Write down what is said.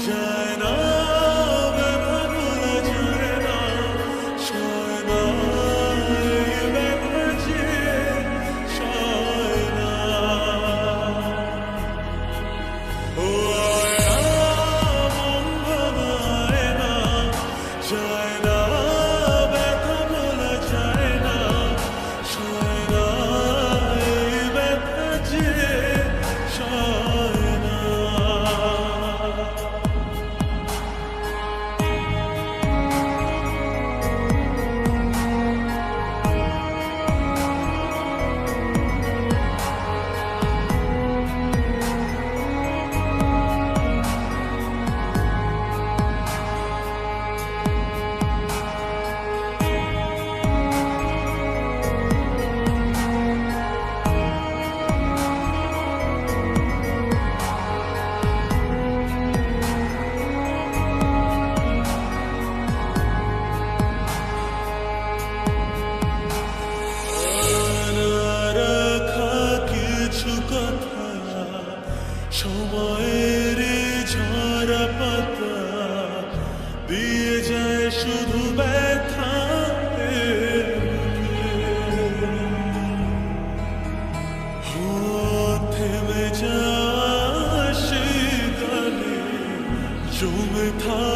Shine. সময়ের ঝরা পাতা দিয়ে যায় শুধু ব্যথা থেমে যা সে জমে থা